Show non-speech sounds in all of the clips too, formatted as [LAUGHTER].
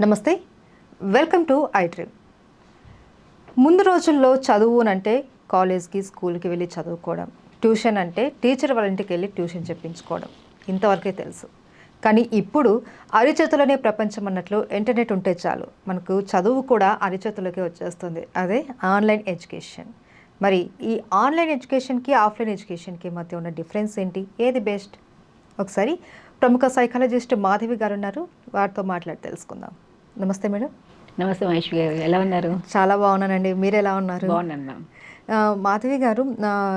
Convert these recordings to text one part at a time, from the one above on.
నమస్తే. Welcome to I dream ముందు రోజుల్లో చదువు అంటే కాలేజ్కి స్కూల్కి వెళ్ళి చదువుకోవడం ట్యూషన్ అంటే టీచర్ వాళ్ళ ఇంటికి వెళ్ళి ట్యూషన్ చెప్పించుకోవడం ఇంతవరకే తెలుసు. కానీ ఇప్పుడు అరిచేతులనే ప్రపంచం అన్నట్లు ఇంటర్నెట్ ఉంటే చాలు. మనకు చదువు కూడా అరిచేతులకే వచ్చేస్తుంది. అదే ఆన్లైన్ ఎడ్యుకేషన్ మరి ఈ ఆన్లైన్ ఎడ్యుకేషన్కి ఆఫ్లైన్ ఎడ్యుకేషన్కి మధ్య ఉన్న డిఫరెన్స్ ఏంటి? ఏది బెస్ట్ ఒకసారి ప్రముఖ సైకాలజిస్ట్ మాధవి గారు ఉన్నారు వారితో మాట్లాడి తెలుసుకుందాం. నమస్తే మేడం. నమస్తే మహేష్ గారు. ఎలా ఉన్నారు? చాలా బాగున్నానండి. మీరు ఎలా ఉన్నారు? బాగున్నాను మ్యామ్. ఆ, మాధవి గారు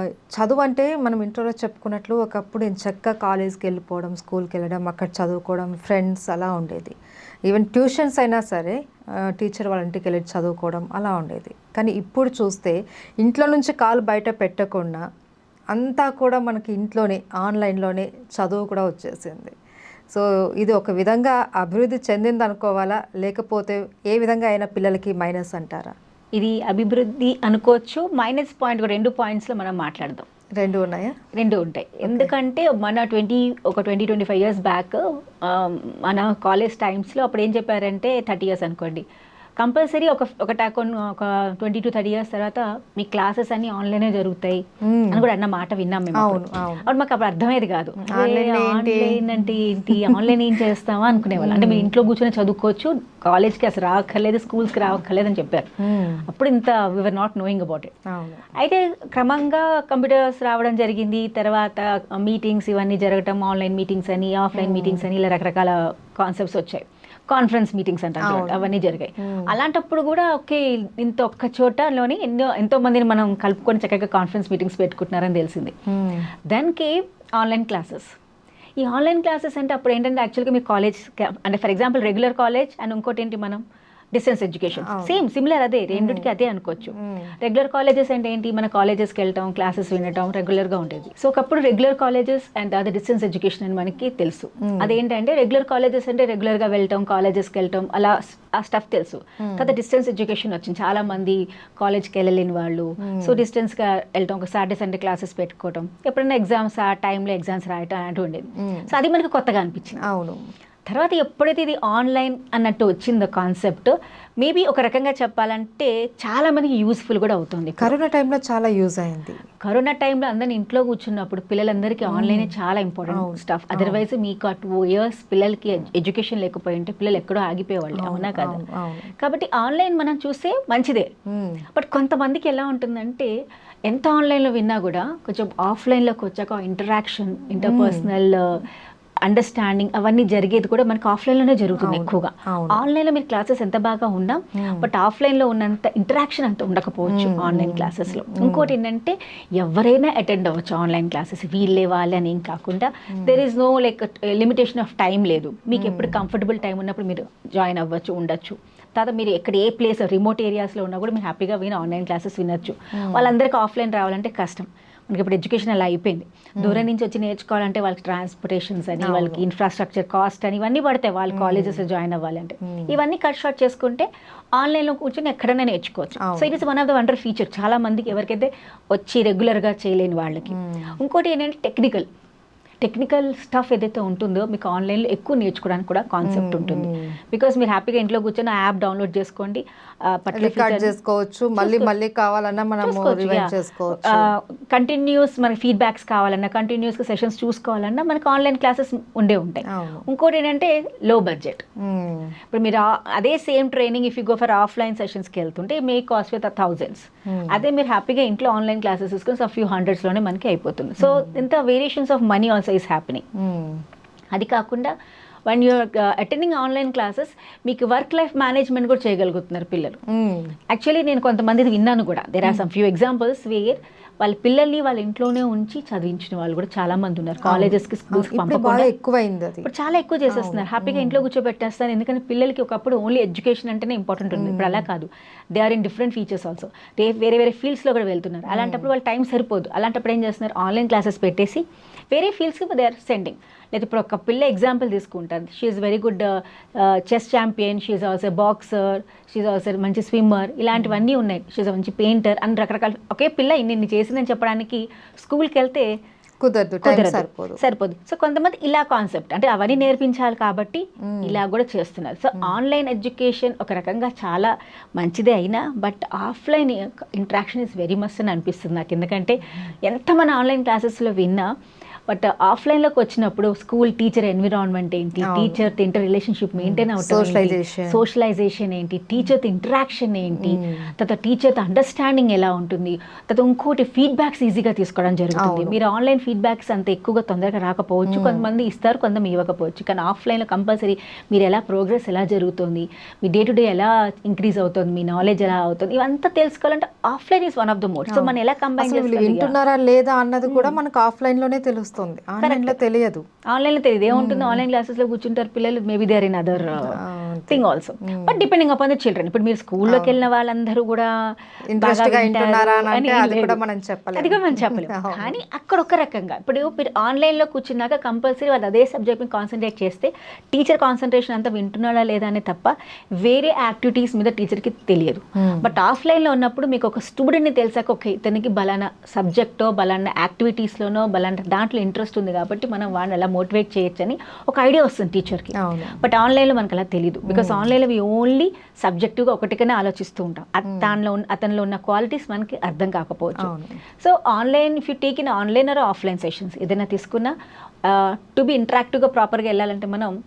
చదువు అంటే మనం ఇంట్లోనే చెప్పుకున్నట్లు ఒకప్పుడు నేను చక్కగా కాలేజ్కి వెళ్ళిపోవడం స్కూల్కి వెళ్ళడం అక్కడ చదువుకోవడం ఫ్రెండ్స్ అలా ఉండేది. ఈవెన్ ట్యూషన్స్ అయినా సరే టీచర్ వాళ్ళ ఇంటికి వెళ్ళి చదువుకోవడం అలా ఉండేది. కానీ ఇప్పుడు చూస్తే ఇంట్లో నుంచి కాలు బయట పెట్టకుండా అంతా కూడా మనకి ఇంట్లోనే ఆన్లైన్లోనే చదువు కూడా వచ్చేసింది. సో ఇది ఒక విధంగా అభివృద్ధి చెందింది అనుకోవాలా లేకపోతే ఏ విధంగా అయినా పిల్లలకి మైనస్ అంటారా? ఇది అభివృద్ధి అనుకోవచ్చు. మైనస్ పాయింట్ రెండు పాయింట్స్లో మనం మాట్లాడదాం. రెండు ఉన్నాయా? రెండు ఉంటాయి. ఎందుకంటే మన ట్వంటీ ఒక twenty twenty five years back మన కాలేజ్ టైమ్స్లో అప్పుడు ఏం చెప్పారంటే థర్టీ ఇయర్స్ అనుకోండి. కంపల్సరీ ఒక ఒక టాకోన్ ఒక ట్వంటీ టు థర్టీ ఇయర్స్ తర్వాత మీ క్లాసెస్ అన్ని ఆన్లైనే జరుగుతాయి. అని కూడా అన్న మాట విన్నాం మేము అవును అప్పుడు. మాకు అప్పుడు అర్థమయ్యేది కాదు. ఆన్లైన్ అంటే ఏంటి? ఆన్లైన్ ఏం చేస్తామా అనుకునేవాళ్ళు. అంటే మీరు ఇంట్లో కూర్చొని చదువుకోవచ్చు కాలేజ్కి అసలు రావక్కర్లేదు స్కూల్స్కి రావక్కర్లేదు అని చెప్పారు. అప్పుడు ఇంత we were not knowing about it అయితే క్రమంగా కంప్యూటర్స్ రావడం జరిగింది. తర్వాత మీటింగ్స్ ఇవన్నీ జరగటం ఆన్లైన్ మీటింగ్స్ అని ఆఫ్లైన్ మీటింగ్స్ అని ఇలా రకరకాల కాన్సెప్ట్స్ వచ్చాయి. కాన్ఫరెన్స్ మీటింగ్స్ అంటారు. చూడండి, అవన్నీ జరిగాయి. అలాంటప్పుడు కూడా ఓకే ఇంత ఒక్క చోటలోని ఎన్నో ఎంతో మందిని మనం కలుపుకొని చక్కగా కాన్ఫరెన్స్ మీటింగ్స్ పెట్టుకుంటున్నారని తెలిసింది. దానికి ఆన్లైన్ క్లాసెస్ ఈ ఆన్లైన్ క్లాసెస్ అంటే అప్పుడు ఏంటంటే యాక్చువల్గా మీ కాలేజ్ అంటే for example regular college and ఇంకోటి ఏంటి మనం డిస్టెన్స్ ఎడ్యుకేషన్. సేమ్ సిమిలర్ అదే రెండింటికి అదే అనుకోవచ్చు. రెగ్యులర్ కాలేజెస్ అంటే ఏంటి? మన కాలేజెస్కి వెళ్ళటం క్లాసెస్ వినటం రెగ్యులర్గా ఉండేది. సో ఒకప్పుడు రెగ్యులర్ కాలేజెస్ అండ్ అదే డిస్టెన్స్ ఎడ్యుకేషన్ అని మనకి తెలుసు. అదేంటంటే రెగ్యులర్ కాలేజెస్ అంటే రెగ్యులర్గా వెళ్ళటం కాలేజెస్కి వెళ్ళటం అలా ఆ స్టఫ్ తెలుసు. తర్వాత డిస్టెన్స్ ఎడ్యుకేషన్ వచ్చింది. చాలా మంది కాలేజ్కి వెళ్ళలేని వాళ్ళు. సో డిస్టెన్స్గా వెళ్ళటం ఒక సాటర్డే సండే క్లాసెస్ పెట్టుకోవటం. ఎప్పుడైనా ఎగ్జామ్స్ ఆ టైంలో ఎగ్జామ్స్ రాయటం అలాంటివి ఉండేది. సో అది మనకి కొత్తగా అనిపించింది. అవును. తర్వాత ఎప్పుడైతే ఇది ఆన్లైన్ అన్నట్టు వచ్చిందో కాన్సెప్ట్ మేబీ ఒక రకంగా చెప్పాలంటే చాలా మందికి యూస్ఫుల్ కూడా అవుతుంది కరోనా టైంలో చాలా యూజ్ అయింది. కరోనా టైంలో అందరిని ఇంట్లో కూర్చున్నప్పుడు పిల్లలందరికీ ఆన్లైనే చాలా ఇంపార్టెంట్ స్టఫ్ అదర్వైజ్ మీకు ఆ టూ ఇయర్స్ పిల్లలకి ఎడ్యుకేషన్ లేకపోయి ఉంటే పిల్లలు ఎక్కడో ఆగిపోయేవాళ్ళు అవునా కదా? కాబట్టి ఆన్లైన్ మనం చూస్తే మంచిదే. బట్ కొంతమందికి ఎలా ఉంటుందంటే ఎంత ఆన్లైన్లో విన్నా కూడా కొంచెం ఆఫ్లైన్లోకి వచ్చాక ఇంటరాక్షన్ ఇంటర్పర్సనల్ అండర్స్టాండింగ్ అవన్నీ జరిగేది కూడా మనకి ఆఫ్లైన్లోనే జరుగుతుంది ఎక్కువగా. అవును. ఆన్లైన్లో మీరు క్లాసెస్ ఎంత బాగా ఉన్నా Hmm. బట్ ఆఫ్లైన్లో ఉన్నంత ఇంటరాక్షన్ అంత ఉండకపోవచ్చు Hmm, ఆన్లైన్ hmm, క్లాసెస్లో ఇంకోటి ఏంటంటే ఎవరైనా అటెండ్ అవ్వచ్చు ఆన్లైన్ క్లాసెస్ వీళ్ళే వాళ్ళే అని ఏం కాకుండా there is no like limitation of time లేదు. మీకు ఎప్పుడు కంఫర్టబుల్ టైం ఉన్నప్పుడు మీరు జాయిన్ అవ్వచ్చు ఉండొచ్చు. తర్వాత మీరు ఎక్కడ ఏ ప్లేస్ రిమోట్ ఏరియాస్లో ఉన్నా కూడా మీరు హ్యాపీగా విని ఆన్లైన్ క్లాసెస్ వినొచ్చు. వాళ్ళందరికీ ఆఫ్లైన్ రావాలంటే కష్టం. మనకి ఇప్పుడు ఎడ్యుకేషన్ అలా అయిపోయింది. దూరం నుంచి వచ్చి నేర్చుకోవాలంటే వాళ్ళకి ట్రాన్స్పోర్టేషన్స్ అని వాళ్ళకి ఇన్ఫ్రాస్ట్రక్చర్ కాస్ట్ అని ఇవన్నీ పడతాయి. వాళ్ళ కాలేజెస్లో జాయిన్ అవ్వాలంటే. ఇవన్నీ కట్ షార్ట్ చేసుకుంటే ఆన్లైన్లో కూర్చొని ఎక్కడైనా నేర్చుకోవచ్చు. So it is one of the wonder feature చాలా మందికి ఎవరికైతే వచ్చి రెగ్యులర్గా చేయలేని వాళ్ళకి. ఇంకోటి ఏంటంటే టెక్నికల్ టెక్నికల్ స్టఫ్ ఏదైతే ఉంటుందో మీకు ఆన్లైన్లో ఎక్కువ నేర్చుకోవడానికి కూడా కాన్సెప్ట్ ఉంటుంది. బికాస్ మీరు హ్యాపీగా ఇంట్లో కూర్చొని యాప్ డౌన్లోడ్ చేసుకోండి చేసుకోవచ్చు మళ్ళీ మళ్ళీ కావాలన్నా చేసుకోవచ్చు కంటిన్యూస్ మనకి ఫీడ్బ్యాక్స్ కావాలన్నా కంటిన్యూస్ సెషన్స్ చూసుకోవాలన్నా మనకి ఆన్లైన్ క్లాసెస్ ఉండే ఉంటాయి. ఇంకోటి ఏంటంటే లో బడ్జెట్. ఇప్పుడు మీరు అదే same training if you go for offline సెషన్స్కి వెళ్తుంటే మే కాస్ట్ విత్ థౌజండ్స్ అదే మీరు హ్యాపీగా ఇంట్లో ఆన్లైన్ క్లాసెస్ తీసుకొని సో ఫ్యూ హండ్రెడ్స్లోనే మనకి అయిపోతుంది. సో ఇంత variations of money also is happening hmm. అది కాకుండా when you're attending online classes మీకు వర్క్ లైఫ్ మేనేజ్మెంట్ కూడా చేయగలుగుతున్నారు పిల్లలు. యాక్చువల్లీ నేను కొంతమందిది విన్నాను కూడా. There are some few examples where వాళ్ళ పిల్లల్ని వాళ్ళ ఇంట్లోనే ఉంచి చదివించిన వాళ్ళు కూడా చాలా మంది ఉన్నారు. పంపకుండా. ఎక్కువైంది అది. ఇప్పుడు చాలా ఎక్కువ చేసేస్తున్నారు. హ్యాపీగా ఇంట్లో కూర్చోబెట్టేస్తారు. ఎందుకంటే పిల్లలకి ఒకప్పుడు ఓన్లీ ఎడ్యుకేషన్ అంటేనే ఇంపార్టెంట్ ఉంది ఇప్పుడు అలా కాదు. They are in different features also they వేరే వేరే ఫీల్డ్స్లో కూడా వెళ్తున్నారు. అలాంటప్పుడు వాళ్ళ టైం సరిపోదు. అలాంటప్పుడు ఏం చేస్తున్నారు? ఆన్లైన్ క్లాసెస్ పెట్టేసి వేరే ఫీల్డ్స్కి దే ఆర్ సెండింగ్ లేదా ఇప్పుడు ఒక పిల్ల ఎగ్జాంపుల్ తీసుకుంటారు she is very good chess champion she is also boxer she is also మంచి స్విమ్మర్ ఇలాంటివన్నీ ఉన్నాయి. షీ ఈజ్ మంచి పెయింటర్ అని రకరకాల ఒకే పిల్ల ఇన్ని చేసిందని చెప్పడానికి స్కూల్కి వెళ్తే కుదరదు. సరిపోదు. సరిపోదు. సో కొంతమంది ఇలా కాన్సెప్ట్ అంటే అవన్నీ నేర్పించాలి కాబట్టి మ్మ్. ఇలా కూడా చేస్తున్నారు. సో ఆన్లైన్ ఎడ్యుకేషన్ ఒక రకంగా చాలా మంచిదే అయినా but offline interaction is very must అని అనిపిస్తుంది నాకు. ఎందుకంటే ఎంత మన ఆన్లైన్ క్లాసెస్లో విన్నా బట్ ఆఫ్లైన్లోకి వచ్చినప్పుడు స్కూల్ టీచర్ ఎన్విరాన్మెంట్ ఏంటి. Teacher interrelationship maintain Socialization. Socialization. ఏంటి? టీచర్తో ఇంటరాక్షన్ ఏంటి. తర్వాత టీచర్తో అండర్స్టాండింగ్ ఎలా ఉంటుంది? తర్వాత ఇంకోటి ఫీడ్బ్యాక్స్ ఈజీగా తీసుకోవడం జరుగుతుంది. మీరు ఆన్లైన్ ఫీడ్బ్యాక్స్ అంత ఎక్కువగా తొందరగా రాకపోవచ్చు. కొంతమంది ఇస్తారు కొంతమంది ఇవ్వకపోవచ్చు. కానీ ఆఫ్లైన్లో కంపల్సరీ మీరు ఎలా ప్రోగ్రెస్ ఎలా జరుగుతుంది? మీ డే టు డే ఎలా ఇంక్రీజ్ అవుతుంది? మీ నాలెడ్జ్ ఎలా అవుతుంది? ఇవంతా తెలుసుకోవాలంటే offline is one of the mode. So మనం ఎలా కంబైన్ వింటున్నారా లేదా అన్నది కూడా మనకు ఆఫ్లైన్లోనే తెలుస్తుంది. ఆన్లైన్లో తెలియదు. ఆన్లైన్లో తెలియదు. ఏముంటుంది? ఆన్లైన్ క్లాసెస్లో కూర్చుంటారు పిల్లలు. Maybe there in other. Thing also. But depending upon the children ఇప్పుడు మీరు స్కూల్లోకి వెళ్ళిన వాళ్ళందరూ కూడా అది. కూడా మనం చెప్పలేము. అది కూడా మనం చెప్పలేము [LAUGHS] అవును. కానీ అక్కడ ఒక రకంగా ఇప్పుడు మీరు ఆన్లైన్లో కూర్చున్నాక కంపల్సరీ వాళ్ళు అదే సబ్జెక్ట్ని కాన్సన్ట్రేట్ చేస్తే టీచర్ కాన్సన్ట్రేషన్ అంతా వింటున్నాడా లేదా అని తప్ప వేరే యాక్టివిటీస్ మీద టీచర్కి తెలియదు. బట్ ఆఫ్లైన్లో ఉన్నప్పుడు మీకు ఒక స్టూడెంట్ని తెలిసాక ఓకే ఇతనికి బలానా సబ్జెక్టో బలానా యాక్టివిటీస్లోనో బలానా దాంట్లో ఇంట్రెస్ట్ ఉంది కాబట్టి మనం వాడిని ఎలా మోటివేట్ చేయొచ్చని ఒక ఐడియా వస్తుంది టీచర్కి బట్ ఆన్లైన్లో మనకు అలా తెలియదు బికాస్ ఆన్లైన్లో వి ఓన్లీ సబ్జెక్టివ్గా ఒకటికనే ఆలోచిస్తూ ఉంటాం. అత్- దానిలో ఉన్న అతనిలో ఉన్న క్వాలిటీస్ మనకి అర్థం కాకపోవచ్చు. So online if you take in online or offline sessions ఏదైనా తీసుకున్నా టు బి ఇంటరాక్టివ్గా ప్రాపర్గా వెళ్ళాలంటే మనం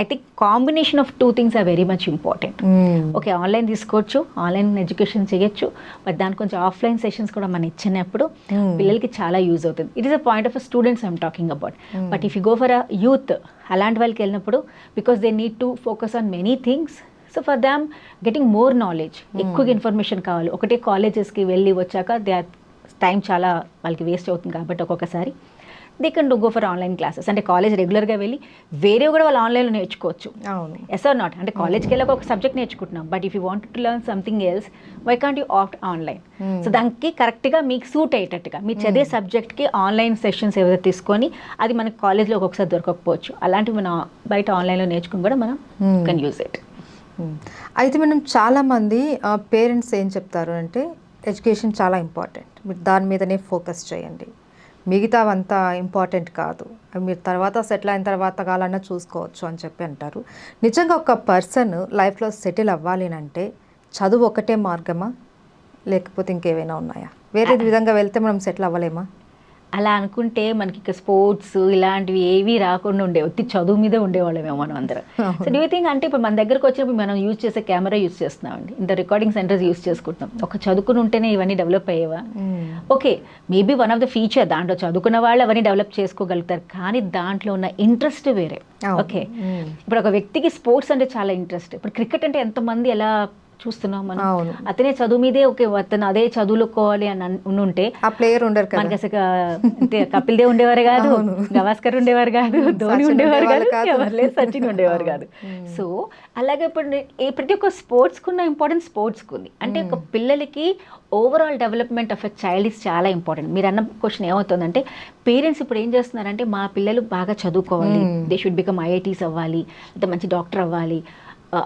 I think combination of two things are very much important. Okay online తీసుకోవచ్చు ఆన్లైన్ ఎడ్యుకేషన్ చేయొచ్చు బట్ దానికి కొంచెం ఆఫ్లైన్ సెషన్స్ కూడా మనం ఇచ్చినప్పుడు Hmm. పిల్లలకి చాలా యూజ్ అవుతుంది it is a point of students I'm talking about. But if you go for a youth అలాంటి వాళ్ళకి వెళ్ళినప్పుడు because they need to focus on many things so for them getting more knowledge ఎక్కువగా information కావాలి ఒకటే కాలేజెస్కి వెళ్ళి వచ్చాక they time చాలా వాళ్ళకి వేస్ట్ అవుతుంది కాబట్టి ఒక్కొక్కసారి they can do go for online classes అంటే కాలేజ్ రెగ్యులర్గా వెళ్ళి వేరే కూడా వాళ్ళు ఆన్లైన్లో నేర్చుకోవచ్చు. అవును. ఎస్ ఆర్ నాట్ అంటే కాలేజ్కి వెళ్ళాక ఒక సబ్జెక్ట్ నేర్చుకుంటున్నాం. But if you want to learn something else why can't you opt online. So దానికి కరెక్ట్గా మీకు సూట్ అయ్యేటట్టుగా మీరు చదివే సబ్జెక్ట్కి ఆన్లైన్ సెషన్స్ ఏవైతే తీసుకొని అది మనకి కాలేజ్లో ఒక్కొక్కసారి దొరకకపోవచ్చు. అలాంటివి మనం బయట ఆన్లైన్లో నేర్చుకుని కూడా మనం. Can use it. అయితే మనం చాలామంది పేరెంట్స్ ఏం చెప్తారు అంటే ఎడ్యుకేషన్ చాలా ఇంపార్టెంట్ మీరు దాని మీదనే ఫోకస్ చేయండి. మిగతావంతా ఇంపార్టెంట్ కాదు. మీరు తర్వాత సెటిల్ అయిన తర్వాత కాలన్నా చూసుకోవచ్చు అని చెప్పి అంటారు. నిజంగా ఒక పర్సన్ లైఫ్లో సెటిల్ అవ్వాలి అంటే చదువు ఒకటే మార్గమా? లేకపోతే ఇంకేమైనా ఉన్నాయా? వేరే విధంగా వెళ్తే మనం సెటిల్ అవ్వలేమా? అలా అనుకుంటే మనకి ఇక స్పోర్ట్స్ ఇలాంటివి ఏవి రాకుండా ఉండే ఒత్తి చదువు మీదే ఉండేవాళ్ళమేమో మనం అందరం. సో డూ థింక్ అంటే ఇప్పుడు మన దగ్గరకు వచ్చినప్పుడు మనం యూజ్ చేసే కెమెరా యూజ్ చేస్తున్నామండి. ఇంత రికార్డింగ్ సెంటర్స్ యూజ్ చేసుకుంటున్నాం. ఒక చదువుకుని ఉంటేనే ఇవన్నీ develop అయ్యేవా? Okay maybe one of the feature దాంట్లో చదువుకున్న వాళ్ళు అవన్నీ డెవలప్ చేసుకోగలుగుతారు కానీ దాంట్లో ఉన్న ఇంట్రెస్ట్ వేరే. Okay hmm. ఇప్పుడు ఒక వ్యక్తికి స్పోర్ట్స్ అంటే చాలా ఇంట్రెస్ట్ ఇప్పుడు క్రికెట్ అంటే ఎంతమంది ఎలా చూస్తున్నాం మనం. అతనే చదువు మీదే ఓకే అతను అదే చదువుకోవాలి అని ఉంటే ఆ ప్లేయర్ ఉండరు మనకి అసలు అంతే కపిల్ దేవ్ ఉండేవారు కాదు. గవాస్కర్ ఉండేవారు కాదు ధోని ఉండేవారు కాదు. ఎవరు సచిన్ ఉండేవారు కాదు. సో అలాగే ఇప్పుడు ప్రతి ఒక్క స్పోర్ట్స్కి ఉన్న ఇంపార్టెన్స్ స్పోర్ట్స్కి ఉంది అంటే ఒక పిల్లలకి overall development of a child is చాలా ఇంపార్టెంట్ మీరు అన్న క్వశ్చన్ ఏమవుతుందంటే పేరెంట్స్ ఇప్పుడు ఏం చేస్తున్నారంటే మా పిల్లలు బాగా చదువుకోవాలి. దే షుడ్ బికమ్ ఐఐటీస్ అవ్వాలి లేదా మంచి డాక్టర్ అవ్వాలి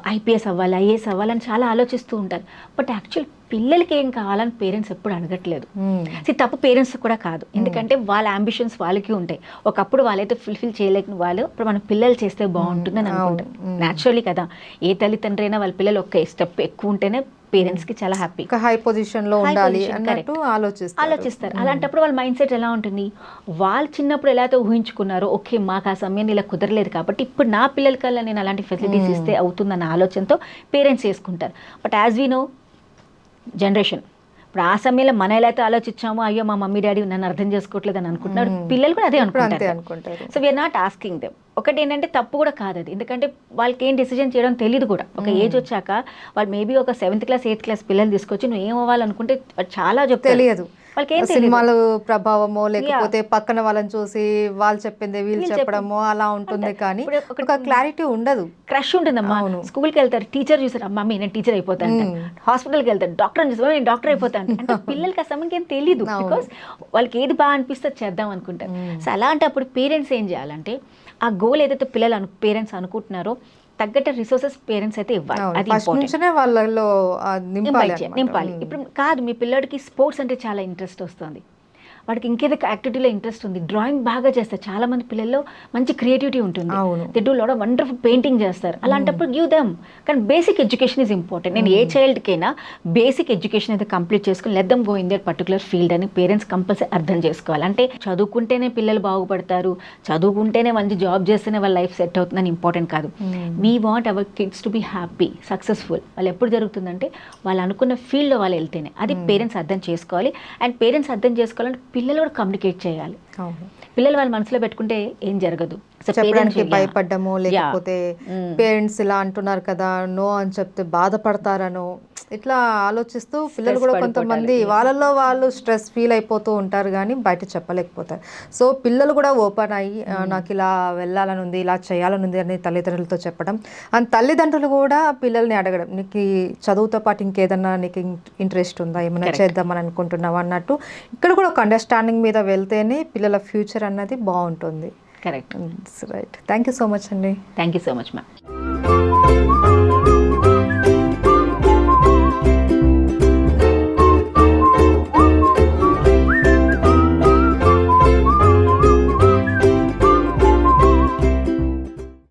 ఐపీఎస్ అవ్వాలి ఐఏఎస్ అవ్వాలని చాలా ఆలోచిస్తూ ఉంటారు. బట్ యాక్చువల్ పిల్లలకి ఏం కావాలని పేరెంట్స్ ఎప్పుడు అడగట్లేదు. మ్మ్. See, తప్పు పేరెంట్స్ కూడా కాదు. ఎందుకంటే వాళ్ళ అంబిషన్స్ వాళ్ళకి ఉంటాయి. ఒకప్పుడు వాళ్ళైతే ఫుల్ఫిల్ చేయలేని వాళ్ళు ఇప్పుడు మన పిల్లలు చేస్తే బాగుంటుందని అవును. అనుకుంటారు కదా. ఏ తల్లిదండ్రి అయినా వాళ్ళ పిల్లలు ఒక్క స్టెప్ ఎక్కువ ఉంటేనే పేరెంట్స్కి చాలా హ్యాపీ. ఒక హై పొజిషన్లో ఉండాలి అన్నట్టు ఆలోచిస్తారు. ఆలోచిస్తారు. అలాంటప్పుడు వాళ్ళ మైండ్ సెట్ ఎలా ఉంటుంది? వాళ్ళు చిన్నప్పుడు ఎలా అయితే ఊహించుకున్నారో ఓకే మాకు ఆ సమయం ఇలా కుదరలేదు కాబట్టి ఇప్పుడు నా పిల్లలకల్లా నేను అలాంటి ఫెసిలిటీస్. ఇస్తే అవుతుందన్న ఆలోచనతో పేరెంట్స్ చేసుకుంటారు. But as we know generation ఇప్పుడు ఆ సమయంలో మన ఎలా అయితే ఆలోచించామో అయ్యో మా మమ్మీ డాడీ నన్ను అర్థం చేసుకోవట్లేదు అని అనుకుంటున్నారు. పిల్లలు కూడా అదే అనుకుంటారు అనుకుంటారు. So we are not asking them ఒకటి ఏంటంటే తప్పు కూడా కాదు అది. ఎందుకంటే వాళ్ళకి ఏం డిసిజన్ చేయడం తెలియదు కూడా. ఒక. ఏజ్ వచ్చాక వాళ్ళు మేబీ ఒక సెవెంత్ క్లాస్ ఎయిత్ క్లాస్ పిల్లలు తీసుకొచ్చి నువ్వు ఏం అవ్వాలనుకుంటే చాలా చెప్తారు. తెలియదు. వాళ్ళకి సినిమాలు ప్రభావమో లేకపోతే పక్కన వాళ్ళని చూసి వాళ్ళు చెప్పింది వీళ్ళు చెప్పడమో అలా ఉంటుంది కానీ ఒక- క్లారిటీ ఉండదు. క్రష్ ఉంటుందమ్మా. అవును. స్కూల్కి వెళ్తారు టీచర్ చూసారు మమ్మీ నేను టీచర్ అయిపోతాను. హాస్పిటల్కి వెళ్తారు డాక్టర్ చూసారు నేను డాక్టర్ అయిపోతాను అంటే. [LAUGHS] పిల్లలకి సమయంకి ఏం తెలియదు. బికాస్ వాళ్ళకి ఏది బాగా అనిపిస్తే చేద్దాం అనుకుంటారు. సో అలాంటప్పుడు పేరెంట్స్ ఏం చేయాలంటే ఆ గోల్ ఏదైతే పిల్లలు అను పేరెంట్స్ అనుకుంటున్నారో తగ్గట్టు రిసోర్సెస్ పేరెంట్స్ అయితే ఇవ్వాలి. అది వాళ్ళలో నింపాలి. ఇప్పుడు కాదు మీ పిల్లడికి స్పోర్ట్స్ అంటే చాలా ఇంట్రెస్ట్ వస్తుంది వాడికి ఇంకేదో యాక్టివిటీలో ఇంట్రెస్ట్ ఉంది. డ్రాయింగ్ బాగా చేస్తారు. చాలా మంది పిల్లల్లో మంచి క్రియేటివిటీ ఉంటుంది. దే డూ వండర్ఫుల్ పెయింటింగ్ చేస్తారు. అలాంటప్పుడు గివ్ దమ్ కానీ బేసిక్ ఎడ్యుకేషన్ ఈజ్ ఇంపార్టెంట్ నేను ఏ చైల్డ్కైనా బేసిక్ ఎడ్యుకేషన్ అయితే కంప్లీట్ చేసుకుని let them go in that particular field అని పేరెంట్స్ కంపల్సరీ అర్థం చేసుకోవాలి. అంటే చదువుకుంటేనే పిల్లలు బాగుపడతారు. చదువుకుంటేనే మంచి జాబ్ చేస్తేనే వాళ్ళ లైఫ్ సెట్ అవుతుందని ఇంపార్టెంట్ కాదు. We want our kids to be happy successful వాళ్ళు ఎప్పుడు జరుగుతుందంటే వాళ్ళు అనుకున్న ఫీల్డ్లో వాళ్ళు వెళ్తేనే. అది పేరెంట్స్ అర్థం చేసుకోవాలి. అండ్ పేరెంట్స్ అర్థం చేసుకోవాలంటే పిల్లలు కూడా కమ్యూనికేట్ చేయాలి అవును పిల్లలు వాళ్ళు మనసులో పెట్టుకుంటే ఏం జరగదు చెప్పడానికి. భయపడ్డము లేకపోతే Mm. పేరెంట్స్ ఇలా అంటున్నారు కదా నో అని చెప్తే బాధపడతారనో ఇట్లా ఆలోచిస్తూ పిల్లలు కూడా కొంతమంది వాళ్ళల్లో వాళ్ళు స్ట్రెస్ ఫీల్ అయిపోతూ ఉంటారు కానీ బయట చెప్పలేకపోతారు. సో పిల్లలు కూడా ఓపెన్ అయ్యి "ఆ, నాకు ఇలా వెళ్ళాలని ఉంది ఇలా చేయాలని ఉంది అని తల్లిదండ్రులతో చెప్పడం. అండ్ తల్లిదండ్రులు కూడా పిల్లల్ని అడగడం నీకు చదువుతో పాటు ఇంకేదన్నా నీకు ఇంట్రెస్ట్ ఉందా? ఏమైనా చేద్దామని అనుకుంటున్నావా? అన్నట్టు ఇక్కడ కూడా ఒక అండర్స్టాండింగ్ మీద వెళ్తేనే పిల్లల ఫ్యూచర్ అన్నది బాగుంటుంది. Correct right thank you so much అండి thank you so much ma'am